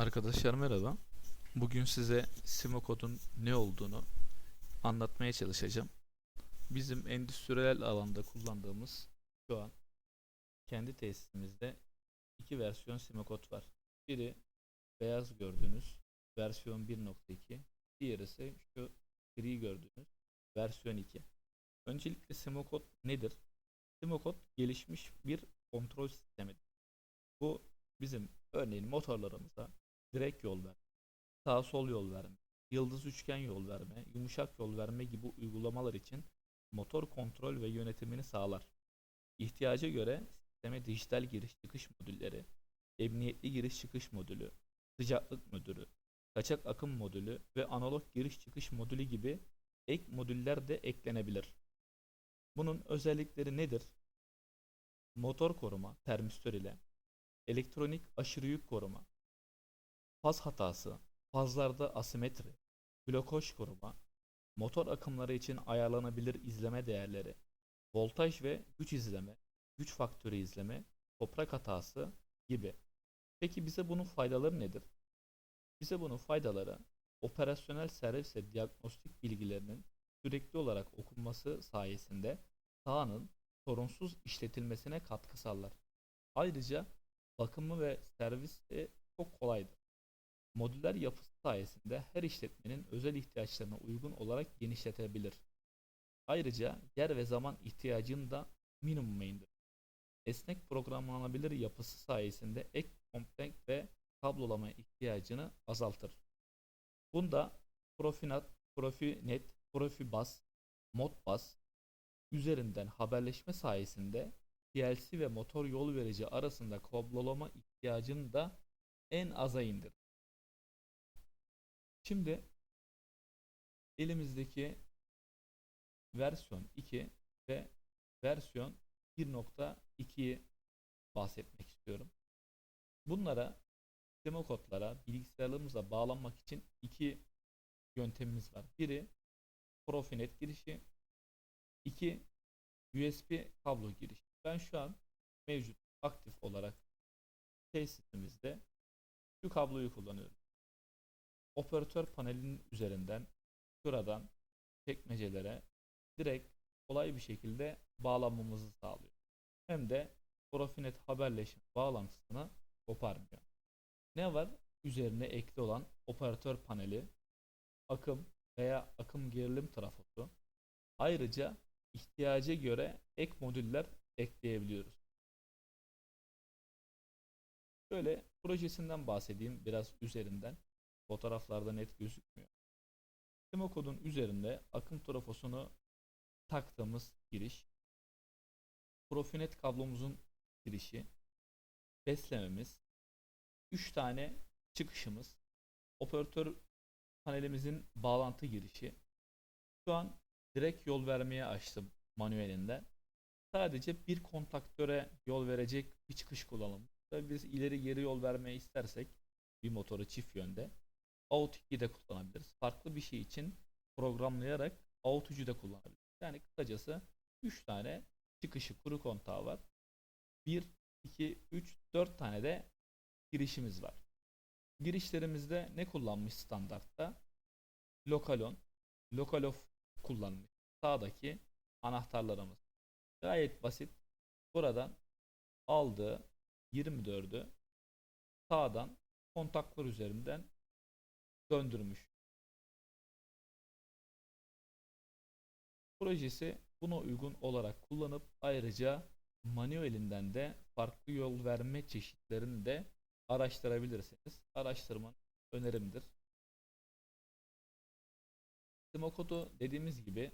Arkadaşlar merhaba. Bugün size Simo kodun ne olduğunu anlatmaya çalışacağım. Bizim endüstriyel alanda kullandığımız şu an kendi tesisimizde iki versiyon Simo kod var. Biri beyaz gördüğünüz versiyon 1.2, diğeri ise şu gri gördüğünüz versiyon 2. Öncelikle Simo kod nedir? Simo kod gelişmiş bir kontrol sistemidir. Bu bizim örneğin motorlarımıza direkt yol verme, sağ sol yol verme, yıldız üçgen yol verme, yumuşak yol verme gibi uygulamalar için motor kontrol ve yönetimini sağlar. İhtiyaca göre sisteme dijital giriş çıkış modülleri, emniyetli giriş çıkış modülü, sıcaklık modülü, kaçak akım modülü ve analog giriş çıkış modülü gibi ek modüller de eklenebilir. Bunun özellikleri nedir? Motor koruma termistör ile elektronik aşırı yük koruma, faz hatası, fazlarda asimetri, blokaj koruma, motor akımları için ayarlanabilir izleme değerleri, voltaj ve güç izleme, güç faktörü izleme, toprak hatası gibi. Peki bize bunun faydaları nedir? Bize bunun faydaları operasyonel servis ve diagnostik bilgilerinin sürekli olarak okunması sayesinde sahanın sorunsuz işletilmesine katkı sağlar. Ayrıca bakımı ve servisi çok kolaydır. Modüler yapısı sayesinde her işletmenin özel ihtiyaçlarına uygun olarak genişletebilir. Ayrıca yer ve zaman ihtiyacını da minimuma indirir. Esnek programlanabilir yapısı sayesinde ek komponent ve kablolama ihtiyacını azaltır. Bunda Profinet, Profinet, Profibus, Modbus üzerinden haberleşme sayesinde PLC ve motor yol verici arasında kablolama ihtiyacını da en aza indir. Şimdi elimizdeki versiyon 2 ve versiyon 1.2'yi bahsetmek istiyorum. Bunlara demo kodlara bilgisayarlarımıza bağlanmak için iki yöntemimiz var. Biri Profinet girişi, iki USB kablo girişi. Ben şu an mevcut aktif olarak tesisimizde şu kabloyu kullanıyorum. Operatör panelinin üzerinden şuradan çekmecelere direkt kolay bir şekilde bağlanmamızı sağlıyor. Hem de Profinet haberleşme bağlantısını koparmıyor. Ne var? Üzerine ekli olan operatör paneli, akım veya akım gerilim trafosu. Ayrıca ihtiyaca göre ek modüller ekleyebiliyoruz. Şöyle projesinden bahsedeyim biraz üzerinden. Fotoğraflarda net gözükmüyor. Simo kodun üzerinde akım trafosunu taktığımız giriş, Profinet kablomuzun girişi, beslememiz, 3 tane çıkışımız, operatör panelimizin bağlantı girişi. Şu an direkt yol vermeye açtım manuelinden. Sadece bir kontaktöre yol verecek bir çıkış kullanalım. Tabii biz ileri geri yol vermeyi istersek bir motoru çift yönde Out 2'yi de kullanabiliriz. Farklı bir şey için programlayarak Out 3'ü de kullanabiliriz. Yani kısacası 3 tane çıkışı kuru kontağı var. 1, 2, 3, 4 tane de girişimiz var. Girişlerimizde ne kullanmış standartta? Lokalon, Lokalof kullanmış. Sağdaki anahtarlarımız. Gayet basit. Buradan aldığı 24'ü sağdan kontaklar üzerinden döndürmüş. Projesi buna uygun olarak kullanıp ayrıca manuelinden de farklı yol verme çeşitlerini de araştırabilirsiniz. Araştırman önerimdir. Simokodu dediğimiz gibi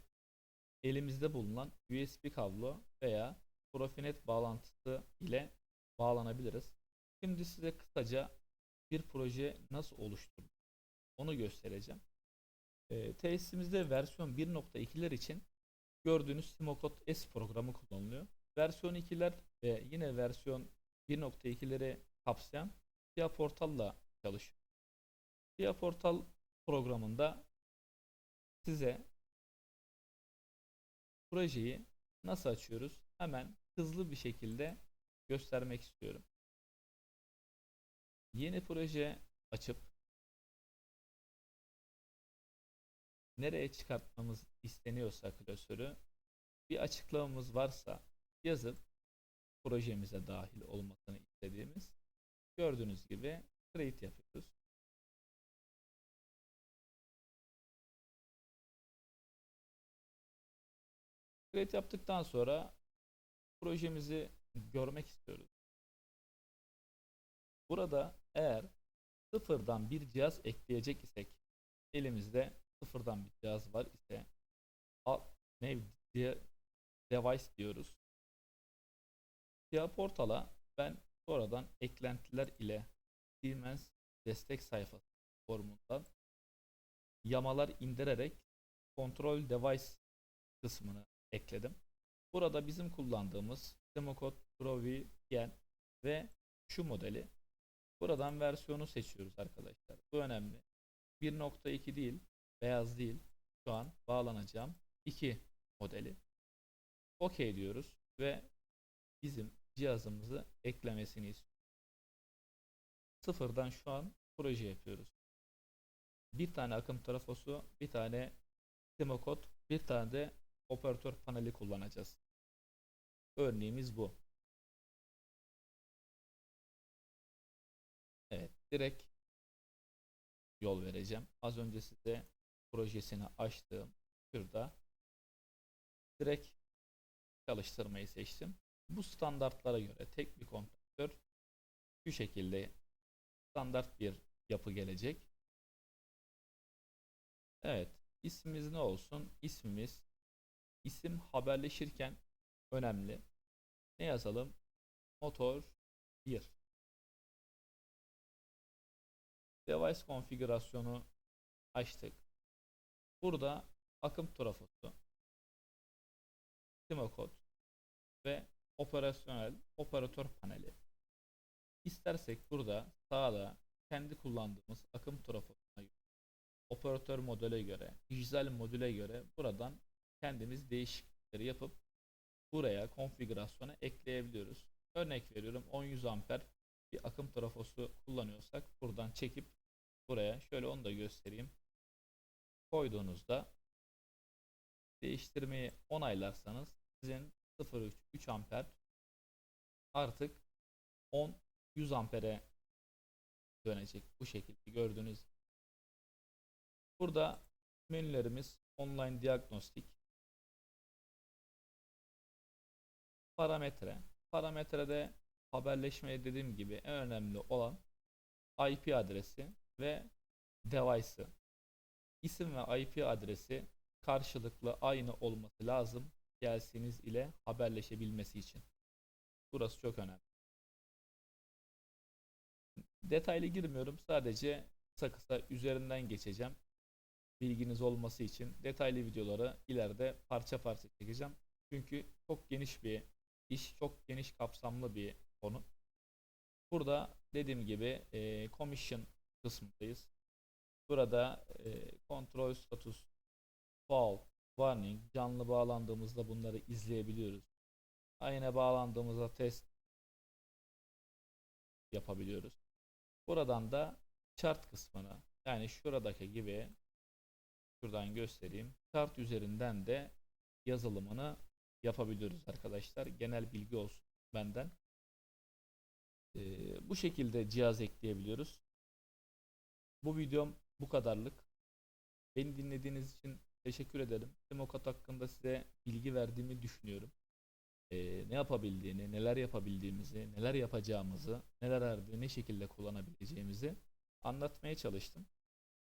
elimizde bulunan USB kablo veya Profinet bağlantısı ile bağlanabiliriz. Şimdi size kısaca bir proje nasıl oluşturulur onu göstereceğim. E, tesisimizde versiyon 1.2'ler için gördüğünüz Simocode S programı kullanılıyor. Versiyon 2'ler ve yine versiyon 1.2'leri kapsayan Tia Portal'la çalışıyor. Tia Portal programında size projeyi nasıl açıyoruz hemen hızlı bir şekilde göstermek istiyorum. Yeni proje açıp nereye çıkartmamız isteniyorsa klasörü bir açıklamamız varsa yazıp projemize dahil olmasını istediğimiz gördüğünüz gibi create yapıyoruz. Create yaptıktan sonra projemizi görmek istiyoruz. Burada eğer sıfırdan bir cihaz ekleyecek isek elimizde sıfırdan bir cihaz var ise ne diye device diyoruz. Siyah portala ben sonradan eklentiler ile Siemens destek sayfası formundan yamalar indirerek kontrol device kısmını ekledim. Burada bizim kullandığımız Democode Pro V Gen ve şu modeli buradan versiyonu seçiyoruz arkadaşlar. Bu önemli. 1.2 değil, beyaz değil. Şu an bağlanacağım 2 modeli. OK diyoruz ve bizim cihazımızı eklemesini istiyoruz. Sıfırdan şu an proje yapıyoruz. Bir tane akım trafosu, bir tane demokod, bir tane de operatör paneli kullanacağız. Örneğimiz bu. Evet, direkt yol vereceğim. Az önce size projesini açtığım şurada direkt çalıştırmayı seçtim. Bu standartlara göre tek bir kontaktör şu şekilde standart bir yapı gelecek. Evet, ismimiz ne olsun? İsmimiz isim haberleşirken önemli. Ne yazalım? Motor 1. Device konfigürasyonu açtık. Burada akım trafosu, Timokod ve operasyonel operatör paneli. İstersek burada sağda kendi kullandığımız akım trafosuna göre, operatör modele göre, dijital modüle göre buradan kendimiz değişiklikleri yapıp buraya konfigürasyona ekleyebiliyoruz. Örnek veriyorum 10-100 amper bir akım trafosu kullanıyorsak buradan çekip buraya şöyle onu da göstereyim. Koyduğunuzda değiştirmeyi onaylarsanız sizin 0.3 3 amper artık 10 100 ampere dönecek bu şekilde gördüğünüz burada menülerimiz online diagnostik parametre. Parametrede haberleşmeye dediğim gibi en önemli olan IP adresi ve device'ı isim ve IP adresi karşılıklı aynı olması lazım PLC'niz ile haberleşebilmesi için. Burası çok önemli. Detaylı girmiyorum. Sadece kısa kısa üzerinden geçeceğim. Bilginiz olması için detaylı videoları ileride parça parça çekeceğim. Çünkü çok geniş bir iş, çok geniş kapsamlı bir konu. Burada dediğim gibi e, commission kısmındayız. Burada e, kontrol status, fault, warning, canlı bağlandığımızda bunları izleyebiliyoruz. Ayna bağlandığımızda test yapabiliyoruz. Buradan da chart kısmına yani şuradaki gibi şuradan göstereyim. Chart üzerinden de yazılımını yapabiliyoruz arkadaşlar. Genel bilgi olsun benden. Ee, bu şekilde cihaz ekleyebiliyoruz. Bu videom bu kadarlık. Beni dinlediğiniz için teşekkür ederim. Demokrat hakkında size bilgi verdiğimi düşünüyorum. Ee, ne yapabildiğini, neler yapabildiğimizi, neler yapacağımızı, neler harbi, ne şekilde kullanabileceğimizi anlatmaya çalıştım.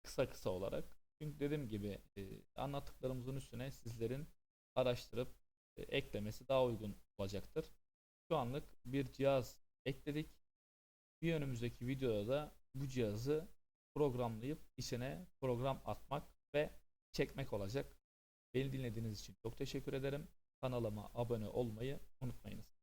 Kısa kısa olarak. Çünkü dediğim gibi e, anlattıklarımızın üstüne sizlerin araştırıp e, eklemesi daha uygun olacaktır. Şu anlık bir cihaz ekledik. Bir önümüzdeki videoda da bu cihazı programlayıp içine program atmak ve çekmek olacak. Beni dinlediğiniz için çok teşekkür ederim. Kanalıma abone olmayı unutmayınız.